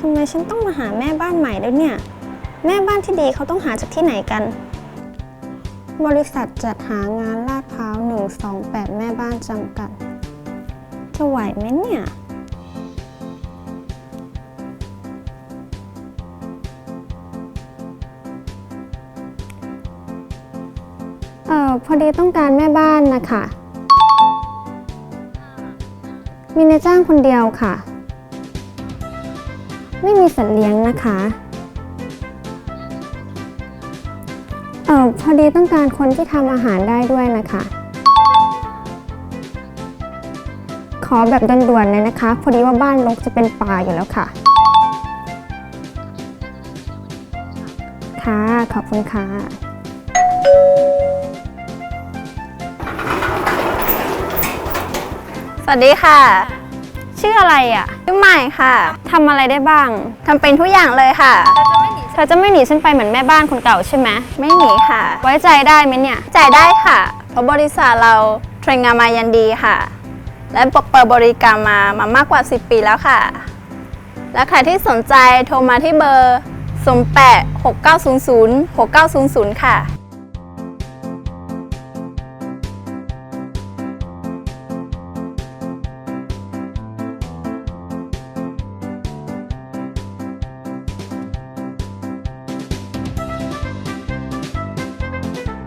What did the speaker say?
ทำไมฉันต้องมาหาแม่บ้านใหม่แล้วเนี่ย แม่บ้านที่ดีเขาต้องหาจากที่ไหนกัน บริษัทจัดหางานลาดพร้าว128 แม่บ้านจำกัด จะไหวไหมเนี่ย เอ่อ พอดีต้องการแม่บ้านนะคะ มีนายจ้างคนเดียวค่ะ ไม่มีสัตว์เลี้ยงนะคะเอ่อพอดีต้องการคนที่ทำอาหารได้ด้วยนะคะ ขอแบบด่วนๆเลยนะคะ พอดีว่าบ้านรกจะเป็นป่าอยู่แล้วค่ะ ค่ะ ขอบคุณค่ะสวัสดีค่ะ ชื่ออะไรอะชื่อใหม่ค่ะทำอะไรได้บ้าง ทำเป็นทุกอย่างเลยค่ะ เธอจะไม่หนีฉันไปเหมือนแม่บ้านคนเก่าใช่ไหมไม่หนีค่ะ ไว้ใจได้ไหมเนี่ย จ่ายได้ค่ะ เพราะบริษัทเราเทรนงานมายันดีค่ะ และเปิดบริการมามามากกว่า 10 ปีแล้วค่ะ และใครที่สนใจโทรมาที่เบอร์ 08 6900 6900 ค่ะ